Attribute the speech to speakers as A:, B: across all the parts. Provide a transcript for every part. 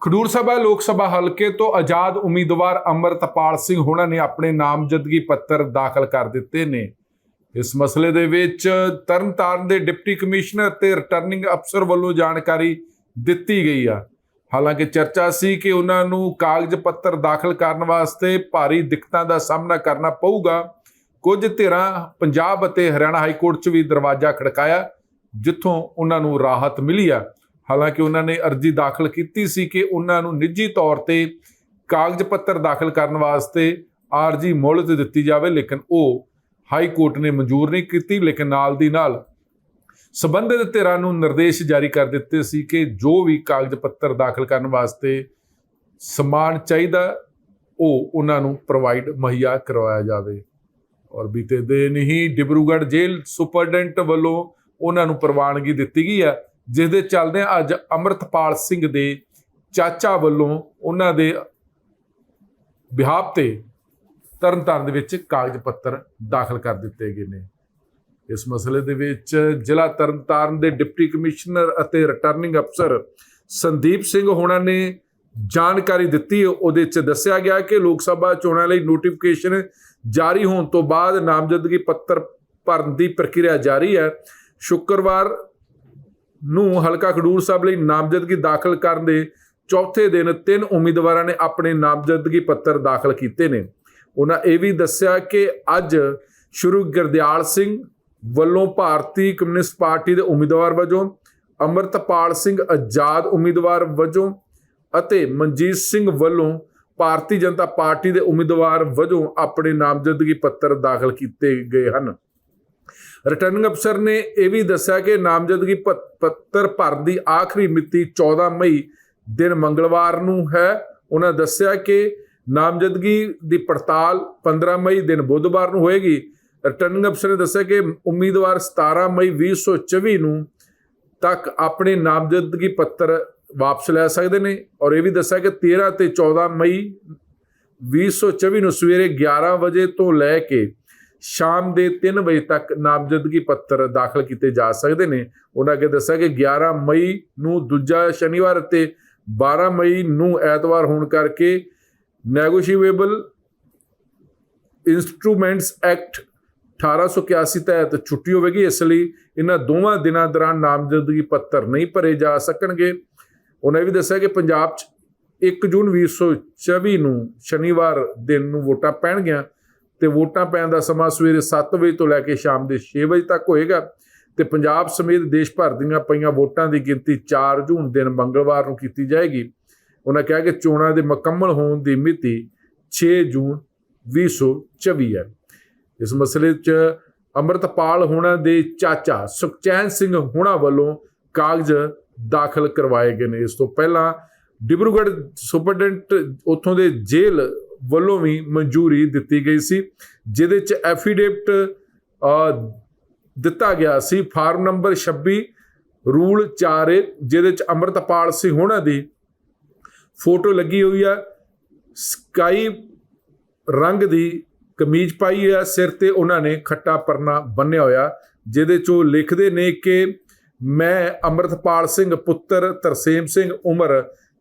A: ਖਡੂਰ ਸਭਾ ਲੋਕ ਸਭਾ ਹਲਕੇ ਤੋਂ ਆਜ਼ਾਦ ਉਮੀਦਵਾਰ ਅਮਰਤਪਾਲ ਸਿੰਘ ਹੋਣਾ ਨੇ ਆਪਣੇ ਨਾਮਜ਼ਦਗੀ ਪੱਤਰ ਦਾਖਲ ਕਰ ਦਿੱਤੇ ਨੇ। ਇਸ ਮਸਲੇ ਦੇ ਵਿੱਚ ਤਰਨਤਾਰਨ ਦੇ ਡਿਪਟੀ ਕਮਿਸ਼ਨਰ ਤੇ ਰਿਟਰਨਿੰਗ ਅਫਸਰ ਵੱਲੋਂ ਜਾਣਕਾਰੀ ਦਿੱਤੀ ਗਈ ਆ। ਹਾਲਾਂਕਿ ਚਰਚਾ ਸੀ ਕਿ ਉਹਨਾਂ ਨੂੰ ਕਾਗਜ਼ ਪੱਤਰ ਦਾਖਲ ਕਰਨ ਵਾਸਤੇ ਭਾਰੀ ਦਿੱਕਤਾਂ ਦਾ ਸਾਹਮਣਾ ਕਰਨਾ ਪਊਗਾ। ਕੁਝ ਧਿਰਾਂ ਪੰਜਾਬ ਅਤੇ ਹਰਿਆਣਾ ਹਾਈ ਕੋਰਟ 'ਚ ਵੀ ਦਰਵਾਜ਼ਾ ਖੜਕਾਇਆ, ਜਿੱਥੋਂ ਉਹਨਾਂ ਨੂੰ ਰਾਹਤ ਮਿਲੀ ਆ। ਹਾਲਾਂਕਿ ਉਹਨਾਂ ਨੇ ਅਰਜ਼ੀ ਦਾਖਲ ਕੀਤੀ ਸੀ ਕਿ ਉਹਨਾਂ ਨੂੰ ਨਿੱਜੀ ਤੌਰ ਤੇ ਕਾਗਜ਼ ਪੱਤਰ ਦਾਖਲ ਕਰਨ ਵਾਸਤੇ ਆਰਜੀ ਮੁਹਲਤ ਦਿੱਤੀ ਜਾਵੇ, ਲੇਕਿਨ ਉਹ ਹਾਈ ਕੋਰਟ ਨੇ ਮਨਜ਼ੂਰ ਨਹੀਂ ਕੀਤੀ, ਲੇਕਿਨ ਨਾਲ ਦੀ ਨਾਲ ਸਬੰਧਿਤ ਧਿਰਾਂ ਨੂੰ ਨਿਰਦੇਸ਼ ਜਾਰੀ ਕਰ ਦਿੱਤੇ ਸੀ ਕਿ ਜੋ ਵੀ ਕਾਗਜ਼ ਪੱਤਰ ਦਾਖਲ ਕਰਨ ਵਾਸਤੇ ਸਮਾਨ ਚਾਹੀਦਾ, ਉਹ ਉਹਨਾਂ ਨੂੰ ਪ੍ਰੋਵਾਈਡ ਮੁਹੱਈਆ ਕਰਵਾਇਆ ਜਾਵੇ। ਔਰ ਬੀਤੇ ਦਿਨ ਹੀ ਡਿਬਰੂਗੜ੍ਹ ਜੇਲ੍ਹ ਸੁਪਰਡੈਂਟ ਵੱਲੋਂ ਉਹਨਾਂ ਨੂੰ ਪ੍ਰਵਾਨਗੀ ਦਿੱਤੀ ਗਈ ਹੈ। ਜਿਸ ਦੇ ਚੱਲਦੇ ਅੱਜ ਅਮਰਤਪਾਲ ਸਿੰਘ ਦੇ ਚਾਚਾ ਵੱਲੋਂ ਉਹਨਾਂ ਦੇ ਬਿਹਾਫ ਤੇ ਤਰਨਤਾਰਨ ਦੇ ਵਿੱਚ ਕਾਗਜ਼ ਪੱਤਰ ਦਾਖਲ ਕਰ ਦਿੱਤੇ ਗਏ ਨੇ। ਇਸ ਮਸਲੇ ਦੇ ਵਿੱਚ ਜ਼ਿਲ੍ਹਾ ਤਰਨਤਾਰਨ ਦੇ ਡਿਪਟੀ ਕਮਿਸ਼ਨਰ ਅਤੇ ਰਿਟਰਨਿੰਗ ਅਫਸਰ ਸੰਦੀਪ ਸਿੰਘ ਹੋਣਾ ਨੇ ਜਾਣਕਾਰੀ ਦਿੱਤੀ। ਉਹਦੇ ਚ ਦੱਸਿਆ ਗਿਆ ਕਿ ਲੋਕ ਸਭਾ ਚੋਣਾਂ ਲਈ ਨੋਟੀਫਿਕੇਸ਼ਨ ਜਾਰੀ ਹੋਣ ਤੋਂ ਬਾਅਦ ਨਾਮਜ਼ਦਗੀ ਪੱਤਰ ਭਰਨ ਦੀ ਪ੍ਰਕਿਰਿਆ ਜਾਰੀ ਹੈ। ਸ਼ੁੱਕਰਵਾਰ ਨੂੰ ਹਲਕਾ ਖਡੂਰ ਸਾਹਿਬ ਲਈ ਨਾਮਜ਼ਦਗੀ ਦਾਖਲ ਕਰਨ ਦੇ ਚੌਥੇ ਦਿਨ ਤਿੰਨ ਉਮੀਦਵਾਰਾਂ ਨੇ ਆਪਣੇ ਨਾਮਜ਼ਦਗੀ ਪੱਤਰ ਦਾਖਲ ਕੀਤੇ ਨੇ। ਉਹਨਾਂ ਇਹ ਵੀ ਦੱਸਿਆ ਕਿ ਅੱਜ ਸ਼ੁਰੂ ਗੁਰਦਿਆਲ ਸਿੰਘ ਵੱਲੋਂ ਭਾਰਤੀ ਕਮਿਊਨਿਸਟ ਪਾਰਟੀ ਦੇ ਉਮੀਦਵਾਰ ਵਜੋਂ, ਅਮਰਤਪਾਲ ਸਿੰਘ ਆਜ਼ਾਦ ਉਮੀਦਵਾਰ ਵਜੋਂ ਅਤੇ ਮਨਜੀਤ ਸਿੰਘ ਵੱਲੋਂ ਭਾਰਤੀ ਜਨਤਾ ਪਾਰਟੀ ਦੇ ਉਮੀਦਵਾਰ ਵਜੋਂ ਆਪਣੇ ਨਾਮਜ਼ਦਗੀ ਪੱਤਰ ਦਾਖਲ ਕੀਤੇ ਗਏ ਹਨ। ਰਿਟਰਨਿੰਗ ਅਫਸਰ ਨੇ ਇਹ ਵੀ ਦੱਸਿਆ ਕਿ ਨਾਮਜ਼ਦਗੀ ਪੱਤਰ ਭਰਨ ਦੀ ਆਖਰੀ ਮਿਤੀ 14 ਮਈ ਦਿਨ ਮੰਗਲਵਾਰ ਨੂੰ ਹੈ। ਉਹਨਾਂ ਦੱਸਿਆ ਕਿ ਨਾਮਜ਼ਦਗੀ ਦੀ ਪੜਤਾਲ 15 ਮਈ ਦਿਨ ਬੁੱਧਵਾਰ ਨੂੰ ਹੋਏਗੀ। ਰਿਟਰਨਿੰਗ ਅਫਸਰ ਨੇ ਦੱਸਿਆ ਕਿ ਉਮੀਦਵਾਰ 17 ਮਈ 2024 ਨੂੰ ਤੱਕ ਆਪਣੇ ਨਾਮਜ਼ਦਗੀ ਪੱਤਰ ਵਾਪਸ ਲੈ ਸਕਦੇ ਨੇ ਔਰ ਇਹ ਵੀ ਦੱਸਿਆ ਕਿ 13 ਤੇ 14 ਮਈ 2024 ਨੂੰ ਸਵੇਰੇ 11 ਵਜੇ ਤੋਂ ਲੈ ਕੇ ਸ਼ਾਮ ਦੇ 3 ਵਜੇ ਤੱਕ ਨਾਮਜ਼ਦਗੀ ਪੱਤਰ ਦਾਖਲ ਕੀਤੇ ਜਾ ਸਕਦੇ ਨੇ। ਉਹਨਾਂ ਅੱਗੇ ਦੱਸਿਆ ਕਿ 11 ਮਈ ਨੂੰ ਦੂਜਾ ਸ਼ਨੀਵਾਰ ਅਤੇ 12 ਮਈ ਨੂੰ ਐਤਵਾਰ ਹੋਣ ਕਰਕੇ ਨੈਗੋਸ਼ੀਏਬਲ ਇਨਸਟਰੂਮੈਂਟਸ ਐਕਟ 1881 ਤਹਿਤ ਛੁੱਟੀ ਹੋਵੇਗੀ। ਇਸ ਲਈ ਇਹਨਾਂ ਦੋਵਾਂ ਦਿਨਾਂ ਦੌਰਾਨ ਨਾਮਜ਼ਦਗੀ ਪੱਤਰ ਨਹੀਂ ਭਰੇ ਜਾ ਸਕਣਗੇ। ਉਹਨਾਂ ਵੀ ਦੱਸਿਆ ਕਿ ਪੰਜਾਬ 'ਚ 1 ਜੂਨ 2024 ਨੂੰ ਸ਼ਨੀਵਾਰ ਦਿਨ ਨੂੰ ਵੋਟਾਂ ਪੈਣਗੀਆਂ। ਤੇ ਵੋਟਾਂ ਪੈਣ ਦਾ ਸਮਾਂ ਸਵੇਰੇ 7 ਵਜੇ ਤੋਂ ਲੈ ਕੇ ਸ਼ਾਮ ਦੇ 6 ਵਜੇ ਤੱਕ ਹੋਏਗਾ। ਤੇ ਪੰਜਾਬ ਸਮੇਤ ਦੇਸ਼ ਭਰ ਦੀਆਂ ਪਈਆਂ ਵੋਟਾਂ ਦੀ ਗਿਣਤੀ 4 ਜੂਨ ਦਿਨ ਮੰਗਲਵਾਰ ਨੂੰ ਕੀਤੀ ਜਾਏਗੀ। ਉਹਨਾਂ ਕਿਹਾ ਕਿ ਚੋਣਾਂ ਦੇ ਮੁਕੰਮਲ ਹੋਣ ਦੀ ਮਿਤੀ 6 ਜੂਨ 2024 ਹੈ। ਇਸ ਮਸਲੇ 'ਚ ਅੰਮ੍ਰਿਤਪਾਲ ਹੋਣਾ ਦੇ ਚਾਚਾ ਸੁਖਚੈਨ ਸਿੰਘ ਹੋਣਾ ਵੱਲੋਂ ਕਾਗਜ਼ ਦਾਖਲ ਕਰਵਾਏ ਗਏ ਨੇ। ਇਸ ਤੋਂ ਪਹਿਲਾਂ ਡਿਬਰੂਗੜ੍ਹ ਸੁਪਰਡੈਂਟ ਉੱਥੋਂ ਦੇ ਜੇਲ੍ਹ ਵੱਲੋਂ ਵੀ ਮਨਜ਼ੂਰੀ ਦਿੱਤੀ ਗਈ ਸੀ, ਜਿਹਦੇ 'ਚ ਐਫੀਡੇਵਿਟ ਦਿੱਤਾ ਗਿਆ ਸੀ। ਫਾਰਮ ਨੰਬਰ 26 ਰੂਲ 4 ਜਿਹਦੇ 'ਚ ਅੰਮ੍ਰਿਤਪਾਲ ਸਿੰਘ ਹੋਣਾ ਦੀ ਫੋਟੋ ਲੱਗੀ ਹੋਈ ਆ। ਸਕਾਈ ਰੰਗ ਦੀ ਕਮੀਜ਼ ਪਾਈ ਹੈ ਸਿਰ ਤੇ ਉਹਨਾਂ ਨੇ ਖੱਟਾ ਪਰਨਾ ਬੰਨਿਆ ਹੋਇਆ, ਜਿਹਦੇ ਚੋਂ ਲਿਖਦੇ ਨੇ ਕਿ ਮੈਂ ਅਮਰਤਪਾਲ ਸਿੰਘ ਪੁੱਤਰ ਤਰਸੇਮ ਸਿੰਘ ਉਮਰ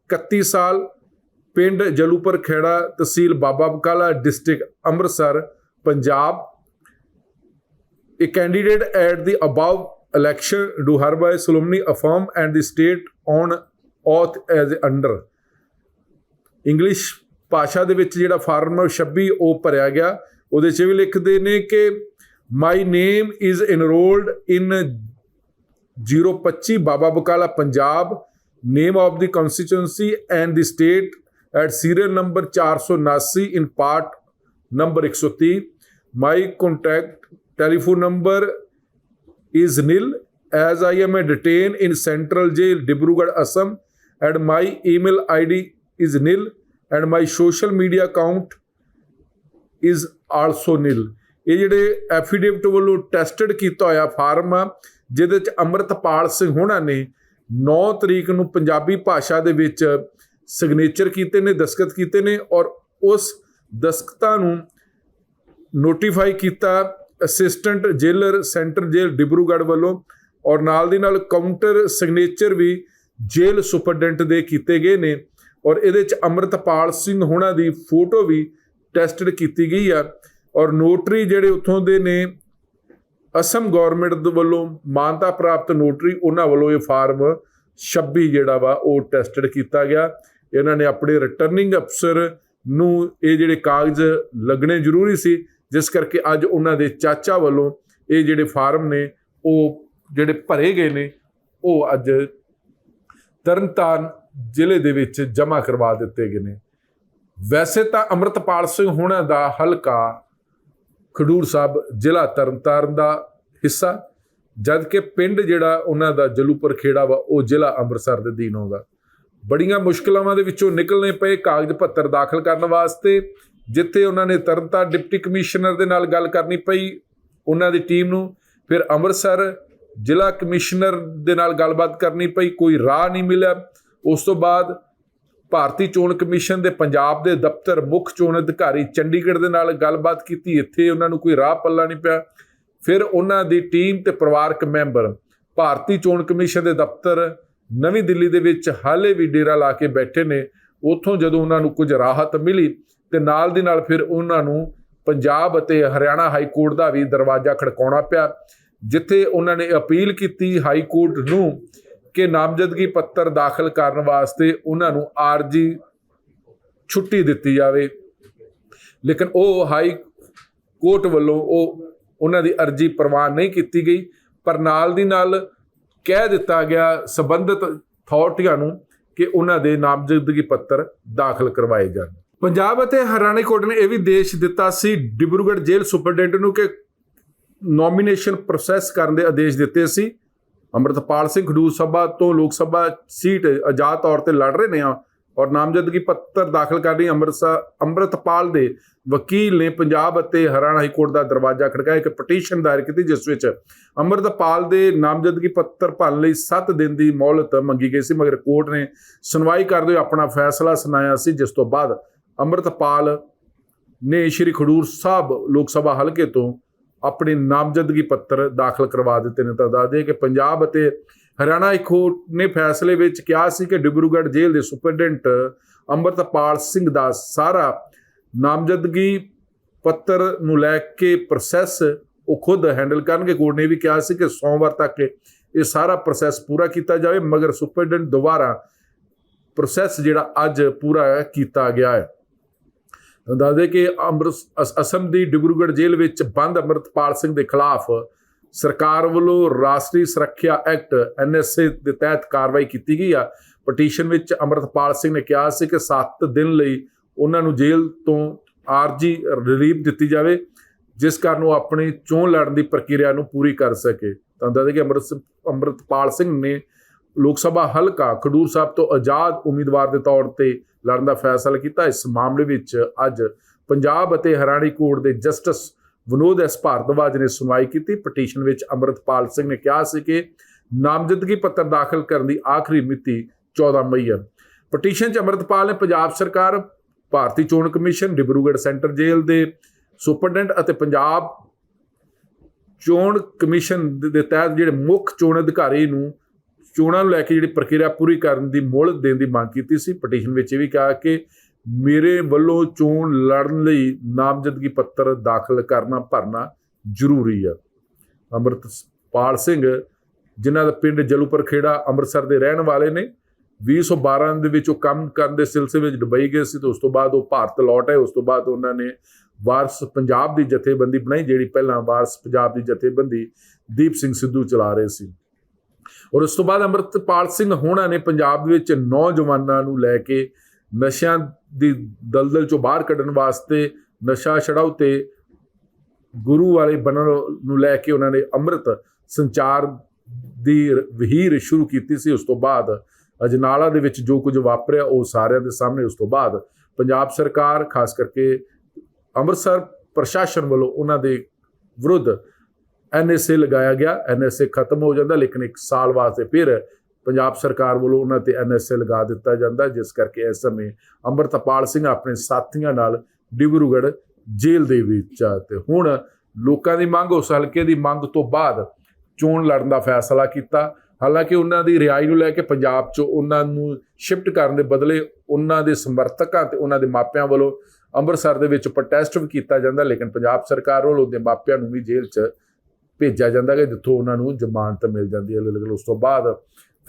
A: 31 ਸਾਲ ਪਿੰਡ Jalupur Khera tehsil Baba Bakala, district Amritsar, Punjab. A candidate at the above election, do hereby solemnly affirm and the state on oath as under. English ਭਾਸ਼ਾ ਦੇ ਵਿੱਚ ਜਿਹੜਾ ਫਾਰਮ 26 ਉਹ ਭਰਿਆ ਗਿਆ। ਉਹਦੇ 'ਚ ਵੀ ਲਿਖਦੇ ਨੇ ਕਿ my name is enrolled in 025 Baba Bakala, Punjab. Name of the constituency and the state at serial number 479 in part number 130 my contact telephone number is nil as I am detain in central jail Dibrugarh Assam and my email ID is nil and my social media account is also nil ਇਹ ਜਿਹੜੇ affidavit ਵੱਲੋਂ tested ਕੀਤਾ ਹੋਇਆ farm ਆ ਜਿਹਦੇ ਵਿੱਚ ਅਮਰਤਪਾਲ ਸਿੰਘ ਹੋਣਾ ਨੇ 9 ਤਰੀਕ ਨੂੰ ਪੰਜਾਬੀ ਭਾਸ਼ਾ ਦੇ ਵਿੱਚ ਸਿਗਨੇਚਰ ਕੀਤੇ ਨੇ ਦਸਖਤ ਕੀਤੇ ਨੇ ਔਰ ਉਸ ਦਸਖਤਾਂ ਨੂੰ ਨੋਟੀਫਾਈ ਕੀਤਾ assistant jailer centre jail Dibrugarh ਵੱਲੋਂ ਔਰ ਨਾਲ ਦੀ ਨਾਲ ਕਾਊਂਟਰ ਸਿਗਨੇਚਰ ਵੀ ਜੇਲ੍ਹ ਸੁਪਰਡੈਂਟ ਦੇ ਕੀਤੇ ਗਏ ਨੇ ਔਰ ਇਹਦੇ ਚ ਅੰਮ੍ਰਿਤਪਾਲ ਸਿੰਘ ਹੋਣਾ ਦੀ ਫੋਟੋ ਵੀ ਟੈਸਟਡ ਕੀਤੀ ਗਈ ਆ ਔਰ ਨੋਟਰੀ ਜਿਹੜੇ ਉੱਥੋਂ ਦੇ ਨੇ, ਅਸਮ ਗਵਰਨਮੈਂਟ ਦੇ ਵੱਲੋਂ ਮਾਨਤਾ ਪ੍ਰਾਪਤ ਨੋਟਰੀ ਉਹਨਾਂ ਵੱਲੋਂ ਇਹ ਫਾਰਮ 26 ਜਿਹੜਾ ਵਾ ਉਹ ਟੈਸਟਡ ਕੀਤਾ ਗਿਆ। ਇਹਨਾਂ ਨੇ ਆਪਣੇ ਰਿਟਰਨਿੰਗ ਅਫਸਰ ਨੂੰ ਇਹ ਜਿਹੜੇ ਕਾਗਜ਼ ਲੱਗਣੇ ਜ਼ਰੂਰੀ ਸੀ, ਜਿਸ ਕਰਕੇ ਅੱਜ ਉਹਨਾਂ ਦੇ ਚਾਚਾ ਵੱਲੋਂ ਇਹ ਜਿਹੜੇ ਫਾਰਮ ਨੇ, ਉਹ ਜਿਹੜੇ ਭਰੇ ਗਏ ਨੇ, ਉਹ ਅੱਜ ਤਰਨਤਾਰਨ ਜ਼ਿਲ੍ਹੇ ਦੇ ਵਿੱਚ ਜਮ੍ਹਾਂ ਕਰਵਾ ਦਿੱਤੇ ਗਏ ਨੇ। ਵੈਸੇ ਤਾਂ ਅੰਮ੍ਰਿਤਪਾਲ ਸਿੰਘ ਹੋਣਾ ਦਾ ਹਲਕਾ ਖਡੂਰ ਸਾਹਿਬ ਜ਼ਿਲ੍ਹਾ ਤਰਨਤਾਰਨ ਦਾ ਹਿੱਸਾ ਜਦ ਕਿ ਪਿੰਡ ਜਿਹੜਾ ਉਹਨਾਂ ਦਾ ਜਲੂਪੁਰ ਖੇੜਾ ਵਾ, ਉਹ ਜ਼ਿਲ੍ਹਾ ਅੰਮ੍ਰਿਤਸਰ ਦੇ ਅਧੀਨ ਆਉਂਦਾ। ਬੜੀਆਂ ਮੁਸ਼ਕਲਾਂ ਦੇ ਵਿੱਚੋਂ ਨਿਕਲਣੇ ਪਏ ਕਾਗਜ਼ ਪੱਤਰ ਦਾਖਲ ਕਰਨ ਵਾਸਤੇ, ਜਿੱਥੇ ਉਹਨਾਂ ਨੇ ਤਰਨਤਾਰਨ ਡਿਪਟੀ ਕਮਿਸ਼ਨਰ ਦੇ ਨਾਲ ਗੱਲ ਕਰਨੀ ਪਈ, ਉਹਨਾਂ ਦੀ ਟੀਮ ਨੂੰ। ਫਿਰ ਅੰਮ੍ਰਿਤਸਰ ਜ਼ਿਲ੍ਹਾ ਕਮਿਸ਼ਨਰ ਦੇ ਨਾਲ ਗੱਲਬਾਤ ਕਰਨੀ ਪਈ, ਕੋਈ ਰਾਹ ਨਹੀਂ ਮਿਲਿਆ। ਉਸ ਤੋਂ ਬਾਅਦ ਭਾਰਤੀ ਚੋਣ ਕਮਿਸ਼ਨ ਦੇ ਪੰਜਾਬ ਦੇ ਦਫ਼ਤਰ ਮੁੱਖ ਚੋਣ ਅਧਿਕਾਰੀ ਚੰਡੀਗੜ੍ਹ ਦੇ ਨਾਲ ਗੱਲਬਾਤ ਕੀਤੀ, ਇੱਥੇ ਉਹਨਾਂ ਨੂੰ ਕੋਈ ਰਾਹ ਪੱਲਾ ਨਹੀਂ ਪਿਆ। ਫਿਰ ਉਹਨਾਂ ਦੀ ਟੀਮ ਤੇ ਪਰਿਵਾਰਕ ਮੈਂਬਰ ਭਾਰਤੀ ਚੋਣ ਕਮਿਸ਼ਨ ਦੇ ਦਫ਼ਤਰ ਨਵੀਂ ਦਿੱਲੀ ਦੇ ਵਿੱਚ ਹਾਲੇ ਵੀ ਡੇਰਾ ਲਾ ਕੇ ਬੈਠੇ ਨੇ। ਉੱਥੋਂ ਜਦੋਂ ਉਹਨਾਂ ਨੂੰ ਕੁਝ ਰਾਹਤ ਮਿਲੀ ਤੇ ਨਾਲ ਦੀ ਨਾਲ ਫਿਰ ਉਹਨਾਂ ਨੂੰ ਪੰਜਾਬ ਅਤੇ ਹਰਿਆਣਾ ਹਾਈ ਕੋਰਟ ਦਾ ਵੀ ਦਰਵਾਜ਼ਾ ਖੜਕਾਉਣਾ ਪਿਆ, ਜਿੱਥੇ ਉਹਨਾਂ ਨੇ ਅਪੀਲ ਕੀਤੀ ਹਾਈ ਕੋਰਟ ਨੂੰ ਕਿ ਨਾਮਜ਼ਦਗੀ ਪੱਤਰ ਦਾਖਲ ਕਰਨ ਵਾਸਤੇ ਉਹਨਾਂ ਨੂੰ ਆਰਜੀ ਛੁੱਟੀ ਦਿੱਤੀ ਜਾਵੇ। ਲੇਕਿਨ ਉਹ ਹਾਈ ਕੋਰਟ ਵੱਲੋਂ ਉਹ ਉਹਨਾਂ ਦੀ ਅਰਜ਼ੀ ਪ੍ਰਵਾਨ ਨਹੀਂ ਕੀਤੀ ਗਈ, ਪਰ ਨਾਲ ਦੀ ਨਾਲ ਕਹਿ ਦਿੱਤਾ ਗਿਆ ਸੰਬੰਧਿਤ ਅਥਾਰਟੀਆਂ ਨੂੰ ਕਿ ਉਹਨਾਂ ਦੇ ਨਾਮਜ਼ਦਗੀ ਪੱਤਰ ਦਾਖਲ ਕਰਵਾਏ ਜਾਣ। ਪੰਜਾਬ ਅਤੇ ਹਰਿਆਣਾ ਕੋਰਟ ਨੇ ਇਹ ਵੀ ਦੇਸ਼ ਦਿੱਤਾ ਸੀ, ਡਿਬਰੂਗੜ੍ਹ ਜੇਲ੍ਹ ਸੁਪਰਡੈਂਟ ਨੂੰ ਕਿ ਨੋਮੀਨੇਸ਼ਨ ਪ੍ਰੋਸੈਸ ਕਰਨ ਦੇ ਆਦੇਸ਼ ਦਿੱਤੇ ਸੀ। ਅੰਮ੍ਰਿਤਪਾਲ ਸਿੰਘ ਖਡੂਰ ਸਭਾ ਤੋਂ ਲੋਕ ਸਭਾ ਸੀਟ ਆਜ਼ਾਦ ਤੌਰ ਤੇ ਲੜ ਰਹੇ ਨੇ ਆ। ਔਰ ਨਾਮਜ਼ਦਗੀ ਪੱਤਰ ਦਾਖਲ ਕਰ ਲਈ ਅੰਮ੍ਰਿਤਸਰ, ਅੰਮ੍ਰਿਤਪਾਲ ਦੇ ਵਕੀਲ ਨੇ ਪੰਜਾਬ ਅਤੇ ਹਰਿਆਣਾ ਹਾਈ ਕੋਰਟ ਦਾ ਦਰਵਾਜ਼ਾ ਖੜਕਾਇਆ। ਇੱਕ ਪਟੀਸ਼ਨ ਦਾਇਰ ਕੀਤੀ, ਜਿਸ ਵਿੱਚ ਅੰਮ੍ਰਿਤਪਾਲ ਦੇ ਨਾਮਜ਼ਦਗੀ ਪੱਤਰ ਭਰਨ ਲਈ 7 ਦਿਨ ਦੀ ਮੌਲਤ ਮੰਗੀ ਗਈ ਸੀ, ਮਗਰ ਕੋਰਟ ਨੇ ਸੁਣਵਾਈ ਕਰਦੇ ਹੋਏ ਆਪਣਾ ਫੈਸਲਾ ਸੁਣਾਇਆ ਸੀ, ਜਿਸ ਤੋਂ ਬਾਅਦ ਅੰਮ੍ਰਿਤਪਾਲ ਨੇ ਸ਼੍ਰੀ ਖਡੂਰ ਸਾਹਿਬ ਲੋਕ ਸਭਾ ਹਲਕੇ ਤੋਂ ਆਪਣੇ ਨਾਮਜ਼ਦਗੀ ਪੱਤਰ ਦਾਖਲ ਕਰਵਾ ਦਿੱਤੇ ਨੇ। ਤਾਂ ਦੱਸਦੇ ਕਿ ਪੰਜਾਬ ਅਤੇ ਹਰਿਆਣਾ ਹਾਈ ਕੋਰਟ ਨੇ ਫੈਸਲੇ ਵਿੱਚ ਕਿਹਾ ਸੀ ਕਿ ਡਿਬਰੂਗੜ੍ਹ ਜੇਲ੍ਹ ਦੇ ਸੁਪਰਡੈਂਟ ਅੰਮ੍ਰਿਤਪਾਲ ਸਿੰਘ ਦਾ ਸਾਰਾ ਨਾਮਜ਼ਦਗੀ ਪੱਤਰ ਨੂੰ ਲੈ ਕੇ ਪ੍ਰੋਸੈਸ ਉਹ ਖੁਦ ਹੈਂਡਲ ਕਰਨਗੇ। ਕੋਰਟ ਨੇ ਵੀ ਕਿਹਾ ਸੀ ਕਿ ਸੋਮਵਾਰ ਤੱਕ ਇਹ ਸਾਰਾ ਪ੍ਰੋਸੈਸ ਪੂਰਾ ਕੀਤਾ ਜਾਵੇ, ਮਗਰ ਸੁਪਰਡੈਂਟ ਦੁਬਾਰਾ ਪ੍ਰੋਸੈਸ ਜਿਹੜਾ ਅੱਜ ਪੂਰਾ ਕੀਤਾ ਗਿਆ ਹੈ। ਤਾਂ ਦੱਸਦੇ ਕਿ ਅੰਮ੍ਰਿਤ ਅਸ- ਅਸਮ ਦੀ ਡਿਬਰੂਗੜ੍ਹ ਜੇਲ੍ਹ ਵਿੱਚ ਬੰਦ ਅੰਮ੍ਰਿਤਪਾਲ ਸਿੰਘ ਦੇ ਖਿਲਾਫ ਸਰਕਾਰ ਵੱਲੋਂ ਰਾਸ਼ਟਰੀ ਸੁਰੱਖਿਆ ਐਕਟ ਐਨਐਸਏ ਦੇ ਤਹਿਤ ਕਾਰਵਾਈ ਕੀਤੀ ਗਈ ਆ। ਪਟੀਸ਼ਨ ਵਿੱਚ ਅੰਮ੍ਰਿਤਪਾਲ ਸਿੰਘ ਨੇ ਕਿਹਾ ਸੀ ਕਿ 7 ਦਿਨ ਲਈ ਉਹਨਾਂ ਨੂੰ ਜੇਲ੍ਹ ਤੋਂ ਆਰਜੀ ਰਿਲੀਫ ਦਿੱਤੀ ਜਾਵੇ, ਜਿਸ ਕਾਰਨ ਉਹ ਆਪਣੀ ਚੋਣ ਲੜਨ ਦੀ ਪ੍ਰਕਿਰਿਆ ਨੂੰ ਪੂਰੀ ਕਰ ਸਕੇ। ਤਾਂ ਦੱਸਦੇ ਕਿ ਅੰਮ੍ਰਿਤ ਅੰਮ੍ਰਿਤਪਾਲ ਸਿੰਘ ਨੇ ਲੋਕ ਸਭਾ ਹਲਕਾ ਖਡੂਰ ਸਾਹਿਬ ਤੋਂ ਆਜ਼ਾਦ ਉਮੀਦਵਾਰ ਦੇ ਤੌਰ ਤੇ ਲੜਨ ਦਾ ਫੈਸਲਾ ਕੀਤਾ। ਇਸ ਮਾਮਲੇ ਵਿੱਚ ਅੱਜ ਪੰਜਾਬ ਅਤੇ ਹਰਿਆਣਾ ਕੋਰਟ ਦੇ ਜਸਟਿਸ ਵਿਨੋਦ ਐਸ ਭਾਰਦਵਾਜ ਨੇ ਸੁਣਵਾਈ ਕੀਤੀ ਪਟੀਸ਼ਨ ਵਿੱਚ ਅੰਮ੍ਰਿਤਪਾਲ ਸਿੰਘ ਨੇ ਕਿਹਾ ਸੀ ਕਿ ਨਾਮਜ਼ਦਗੀ ਪੱਤਰ ਦਾਖਲ ਕਰਨ ਦੀ ਆਖਰੀ ਮਿਤੀ 14 ਮਈ ਹੈ। ਪਟੀਸ਼ਨ 'ਚ ਅੰਮ੍ਰਿਤਪਾਲ ਨੇ ਪੰਜਾਬ ਸਰਕਾਰ, ਭਾਰਤੀ ਚੋਣ ਕਮਿਸ਼ਨ, ਡਿਬਰੂਗੜ੍ਹ ਸੈਂਟਰ ਜੇਲ੍ਹ ਦੇ ਸੁਪਰਡੈਂਟ ਅਤੇ ਪੰਜਾਬ ਚੋਣ ਕਮਿਸ਼ਨ ਦੇ- ਤਹਿਤ ਜਿਹੜੇ ਮੁੱਖ ਚੋਣ ਅਧਿਕਾਰੀ ਨੂੰ ਚੋਣਾਂ ਨੂੰ ਲੈ ਕੇ ਜਿਹੜੀ ਪ੍ਰਕਿਰਿਆ ਪੂਰੀ ਕਰਨ ਦੀ ਮੋਹਲਤ ਦੇਣ ਦੀ ਮੰਗ ਕੀਤੀ ਸੀ। ਪਟੀਸ਼ਨ ਵਿੱਚ ਇਹ ਵੀ ਕਿਹਾ ਕਿ ਮੇਰੇ ਵੱਲੋਂ ਚੋਣ ਲੜਨ ਲਈ ਨਾਮਜ਼ਦਗੀ ਪੱਤਰ ਦਾਖਲ ਕਰਨਾ ਭਰਨਾ ਜ਼ਰੂਰੀ ਹੈ ਅੰਮ੍ਰਿਤਪਾਲ ਸਿੰਘ, ਜਿਨ੍ਹਾਂ ਦਾ ਪਿੰਡ ਜਲੂਪੁਰ ਖੇੜਾ ਅੰਮ੍ਰਿਤਸਰ ਦੇ ਰਹਿਣ ਵਾਲੇ ਨੇ 2012 ਦੇ ਵਿੱਚ ਉਹ ਕੰਮ ਕਰਨ ਦੇ ਸਿਲਸਿਲੇ ਵਿੱਚ ਦੁਬਈ ਗਏ ਸੀ ਤੇ ਉਸ ਤੋਂ ਬਾਅਦ ਉਹ ਭਾਰਤ ਲੌਟ ਹੈ ਉਸ ਤੋਂ ਬਾਅਦ ਉਹਨਾਂ ਨੇ ਵਾਰਸ ਪੰਜਾਬ ਦੀ ਜਥੇਬੰਦੀ ਬਣਾਈ, ਜਿਹੜੀ ਪਹਿਲਾਂ ਵਾਰਸ ਪੰਜਾਬ ਦੀ ਜਥੇਬੰਦੀ ਦੀਪ ਸਿੰਘ ਸਿੱਧੂ ਚਲਾ ਰਹੇ ਸੀ। ਔਰ ਉਸ ਤੋਂ ਬਾਅਦ ਅੰਮ੍ਰਿਤਪਾਲ ਸਿੰਘ ਹੋਣਾ ਨੇ ਪੰਜਾਬ ਦੇ ਵਿੱਚ ਨੌਜਵਾਨਾਂ ਨੂੰ ਲੈ ਕੇ ਨਸ਼ਿਆਂ ਦੀ ਦਲਦਲ ਚੋਂ ਬਾਹਰ ਕੱਢਣ ਵਾਸਤੇ ਨਸ਼ਾ ਛੜਾਉ ਤੇ ਗੁਰੂ ਵਾਲੇ ਬਣਨ ਨੂੰ ਲੈ ਕੇ ਉਹਨਾਂ ਨੇ ਅੰਮ੍ਰਿਤ ਸੰਚਾਰ ਦੀ ਵਹੀਰ ਸ਼ੁਰੂ ਕੀਤੀ ਸੀ, ਉਸ ਤੋਂ ਬਾਅਦ ਅਜਨਾਲਾ ਦੇ ਵਿੱਚ ਜੋ ਕੁਝ ਵਾਪਰਿਆ, ਉਹ ਸਾਰਿਆਂ ਦੇ ਸਾਹਮਣੇ ਉਸ ਤੋਂ ਬਾਅਦ ਪੰਜਾਬ ਸਰਕਾਰ, ਖਾਸ ਕਰਕੇ ਅੰਮ੍ਰਿਤਸਰ ਪ੍ਰਸ਼ਾਸਨ ਵੱਲੋਂ ਉਹਨਾਂ ਦੇ ਵਿਰੁੱਧ ਐਨਐਸਏ ਲਗਾਇਆ ਗਿਆ। ਐਨਐਸਏ ਖਤਮ ਹੋ ਜਾਂਦਾ, ਲੇਕਿਨ ਇੱਕ ਸਾਲ ਵਾਸਤੇ ਫਿਰ ਪੰਜਾਬ ਸਰਕਾਰ ਵੱਲੋਂ ਉਹਨਾਂ ਤੇ ਐਨਐਸਏ ਲਗਾ ਦਿੱਤਾ ਜਾਂਦਾ ਜਿਸ ਕਰਕੇ ਇਸ ਸਮੇਂ ਅੰਮ੍ਰਿਤਪਾਲ ਸਿੰਘ ਆਪਣੇ ਸਾਥੀਆਂ ਨਾਲ ਡਿਬਰੂਗੜ੍ਹ ਜੇਲ੍ਹ ਦੇ ਵਿੱਚ ਆ ਤੇ ਹੁਣ ਲੋਕਾਂ ਦੀ ਮੰਗ ਉਸ ਹਲਕੇ ਦੀ ਮੰਗ ਤੋਂ ਬਾਅਦ ਚੋਣ ਲੜਨ ਦਾ ਫੈਸਲਾ ਕੀਤਾ। ਹਾਲਾਂਕਿ ਉਹਨਾਂ ਦੀ ਰਿਹਾਈ ਨੂੰ ਲੈ ਕੇ ਪੰਜਾਬ 'ਚ ਉਹਨਾਂ ਨੂੰ ਸ਼ਿਫਟ ਕਰਨ ਦੇ ਬਦਲੇ ਉਹਨਾਂ ਦੇ ਸਮਰਥਕਾਂ ਤੇ ਉਹਨਾਂ ਦੇ ਮਾਪਿਆਂ ਵੱਲੋਂ ਅੰਮ੍ਰਿਤਸਰ ਦੇ ਵਿੱਚ ਪ੍ਰੋਟੈਸਟ ਵੀ ਕੀਤਾ ਜਾਂਦਾ, ਲੇਕਿਨ ਪੰਜਾਬ ਸਰਕਾਰ ਵੱਲੋਂ ਉਹਦੇ ਮਾਪਿਆਂ ਨੂੰ ਵੀ ਜੇਲ੍ਹ 'ਚ ਭੇਜਿਆ ਜਾਂਦਾ ਕਿ ਜਿੱਥੋਂ ਉਹਨਾਂ ਨੂੰ ਜ਼ਮਾਨਤ ਮਿਲ ਜਾਂਦੀ ਹੈ। ਲੇਕਿਨ ਉਸ ਤੋਂ ਬਾਅਦ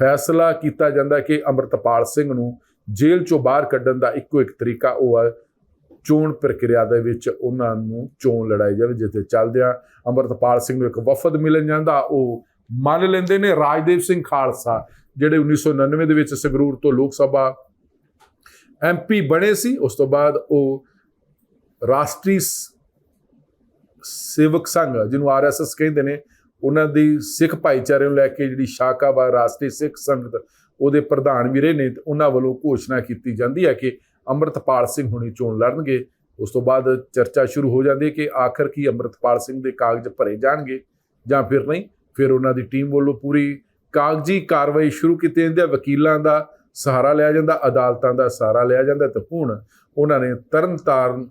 A: ਫੈਸਲਾ ਕੀਤਾ ਜਾਂਦਾ ਕਿ ਅੰਮ੍ਰਿਤਪਾਲ ਸਿੰਘ ਨੂੰ ਜੇਲ੍ਹ 'ਚੋਂ ਬਾਹਰ ਕੱਢਣ ਦਾ ਇੱਕੋ ਇੱਕ ਤਰੀਕਾ ਉਹ ਹੈ, ਚੋਣ ਪ੍ਰਕਿਰਿਆ ਦੇ ਵਿੱਚ ਉਹਨਾਂ ਨੂੰ ਚੋਣ ਲੜਾਈ ਜਾਵੇ, ਜਿੱਥੇ ਚੱਲਦਿਆਂ ਅੰਮ੍ਰਿਤਪਾਲ ਸਿੰਘ ਨੂੰ ਇੱਕ ਵਫਦ ਮਿਲਣ ਜਾਂਦਾ, ਉਹ ਮੰਨ ਲੈਂਦੇ ਨੇ ਰਾਜਦੇਵ ਸਿੰਘ ਖਾਲਸਾ, ਜਿਹੜੇ 1999 ਦੇ ਵਿੱਚ ਸੰਗਰੂਰ ਤੋਂ ਲੋਕ ਸਭਾ ਐਮਪੀ ਬਣੇ ਸੀ, ਉਸ ਤੋਂ ਬਾਅਦ ਉਹ ਰਾਸ਼ਟਰੀ ਸੇਵਕ ਸੰਘ, ਜਿਹਨੂੰ ਆਰਐਸਐਸ ਕਹਿੰਦੇ ਨੇ ਉਹਨਾਂ ਦੀ ਸਿੱਖ ਭਾਈਚਾਰੇ ਨੂੰ ਲੈ ਕੇ ਜਿਹੜੀ ਸ਼ਾਖਾ ਰਾਸ਼ਟਰੀ ਸਿੱਖ ਸੰਗਤ ਉਹਦੇ ਪ੍ਰਧਾਨ ਵੀ ਰਹੇ ਨੇ, ਤੇ ਉਹਨਾਂ ਵੱਲੋਂ ਘੋਸ਼ਣਾ ਕੀਤੀ ਜਾਂਦੀ ਹੈ ਕਿ ਅੰਮ੍ਰਿਤਪਾਲ ਸਿੰਘ ਹੁਣੀ ਚੋਣ ਲੜਨਗੇ। ਉਸ ਤੋਂ ਬਾਅਦ ਚਰਚਾ ਸ਼ੁਰੂ ਹੋ ਜਾਂਦੀ ਹੈ ਕਿ ਆਖਰ ਕੀ ਅੰਮ੍ਰਿਤਪਾਲ ਸਿੰਘ ਦੇ ਕਾਗਜ਼ ਭਰੇ ਜਾਣਗੇ ਜਾਂ ਫਿਰ ਨਹੀਂ। ਫਿਰ ਉਹਨਾਂ ਦੀ ਟੀਮ ਵੱਲੋਂ ਪੂਰੀ ਕਾਗਜ਼ੀ ਕਾਰਵਾਈ ਸ਼ੁਰੂ ਕੀਤੀ ਜਾਂਦੀ ਹੈ। ਵਕੀਲਾਂ ਦਾ ਸਹਾਰਾ ਲਿਆ ਜਾਂਦਾ, ਅਦਾਲਤਾਂ ਦਾ ਸਹਾਰਾ ਲਿਆ ਜਾਂਦਾ ਤੇ ਹੁਣ ਉਹਨਾਂ ਨੇ ਤਰਨਤਾਰਨ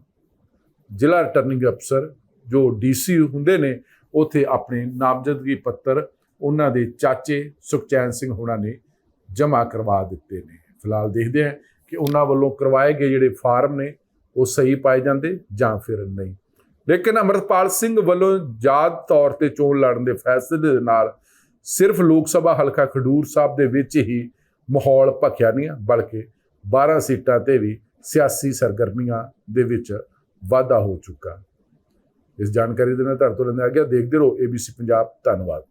A: ਜ਼ਿਲ੍ਹਾ ਰਿਟਰਨਿੰਗ ਅਫਸਰ ਜੋ ਡੀਸੀ ਹੁੰਦੇ ਨੇ ਉਥੇ ਆਪਣੇ ਨਾਮਜ਼ਦਗੀ ਪੱਤਰ ਉਹਨਾਂ ਦੇ ਚਾਚੇ ਸੁਖਚੈਨ ਸਿੰਘ ਹੋਣਾ ਨੇ ਜਮ੍ਹਾਂ ਕਰਵਾ ਦਿੱਤੇ ਨੇ। ਫਿਲਹਾਲ ਦੇਖਦੇ ਹਾਂ ਕਿ ਉਹਨਾਂ ਵੱਲੋਂ ਕਰਵਾਏ ਗਏ ਜਿਹੜੇ ਫਾਰਮ ਨੇ ਉਹ ਸਹੀ ਪਾਏ ਜਾਂਦੇ ਜਾਂ ਫਿਰ ਨਹੀਂ। ਲੇਕਿਨ ਅਮਰਪਾਲ ਸਿੰਘ ਵੱਲੋਂ ਜਾਤ ਤੌਰ ਤੇ ਚੋਣ ਲੜਨ ਦੇ ਫੈਸਲੇ ਦੇ ਨਾਲ ਸਿਰਫ ਲੋਕ ਸਭਾ ਹਲਕਾ ਖਡੂਰ ਸਾਹਿਬ ਦੇ ਵਿੱਚ ਹੀ ਮਾਹੌਲ ਭਖਿਆ ਨਹੀਂ ਹੈ, ਬਲਕਿ 12 ਸੀਟਾਂ ਤੇ ਵੀ ਸਿਆਸੀ ਸਰਗਰਮੀਆਂ ਦੇ ਵਿੱਚ ਵਾਧਾ ਹੋ ਚੁੱਕਾ। ਇਸ ਜਾਣਕਾਰੀ ਦੇ ਨਾਲ ਤੁਹਾਡੇ ਤੋਂ ਲੈਂਦੇ ਆ ਗਿਆ ਦੇਖਦੇ ਰਹੋ ABC ਪੰਜਾਬ ਧੰਨਵਾਦ।